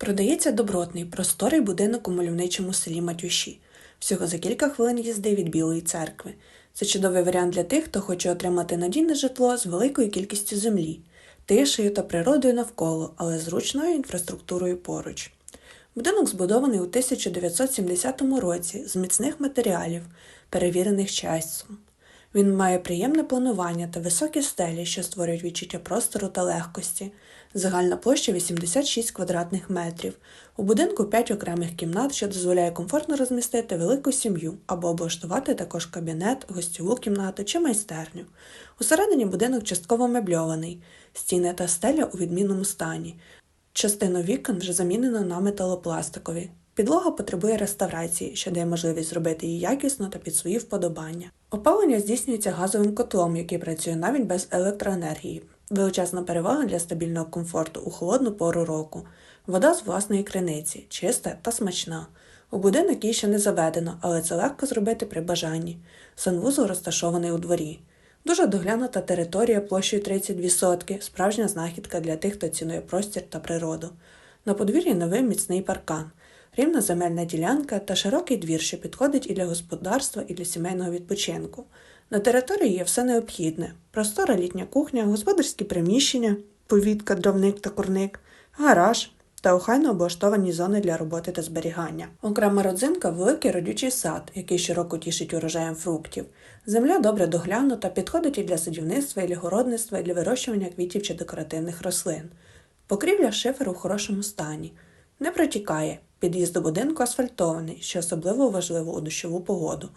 Продається добротний, просторий будинок у мальовничому селі Матюші. Всього за кілька хвилин їзди від Білої церкви. Це чудовий варіант для тих, хто хоче отримати надійне житло з великою кількістю землі, тишею та природою навколо, але зручною інфраструктурою поруч. Будинок збудований у 1970 році з міцних матеріалів, перевірених часом. Він має приємне планування та високі стелі, що створюють відчуття простору та легкості. Загальна площа 86 квадратних метрів. У будинку 5 окремих кімнат, що дозволяє комфортно розмістити велику сім'ю або облаштувати також кабінет, гостьову кімнату чи майстерню. Усередині будинок частково мебльований, стіни та стеля у відмінному стані. Частину вікон вже замінено на металопластикові. Підлога потребує реставрації, що дає можливість зробити її якісно та під свої вподобання. Опалення здійснюється газовим котлом, який працює навіть без електроенергії. Величезна перевага для стабільного комфорту у холодну пору року. Вода з власної криниці, чиста та смачна. У будинок її ще не заведено, але це легко зробити при бажанні. Санвузол розташований у дворі. Дуже доглянута територія площею 32 сотки, справжня знахідка для тих, хто цінує простір та природу. На подвір'ї новий міцний паркан, рівна земельна ділянка та широкий двір, що підходить і для господарства, і для сімейного відпочинку. На території є все необхідне: простора літня кухня, господарські приміщення, повітка, дровник та курник, гараж та охайно облаштовані зони для роботи та зберігання. Окрема родзинка великий родючий сад, який щороку тішить урожаєм фруктів. Земля добре доглянута, підходить і для садівництва, і для городництва, і для вирощування квітів чи декоративних рослин. Покрівля шиферу у хорошому стані. Не протікає. Під'їзд до будинку асфальтований, що особливо важливо у дощову погоду.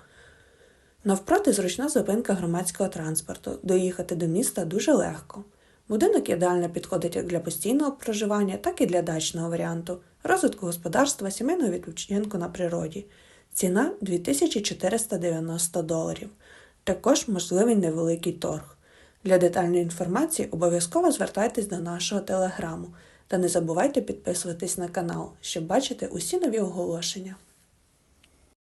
Навпроти зручна зупинка громадського транспорту. Доїхати до міста дуже легко. Будинок ідеально підходить як для постійного проживання, так і для дачного варіанту, розвитку господарства, сімейного відпочинку на природі. Ціна 2490 доларів. Також можливий невеликий торг. Для детальної інформації обов'язково звертайтесь до нашого телеграму та не забувайте підписуватись на канал, щоб бачити усі нові оголошення.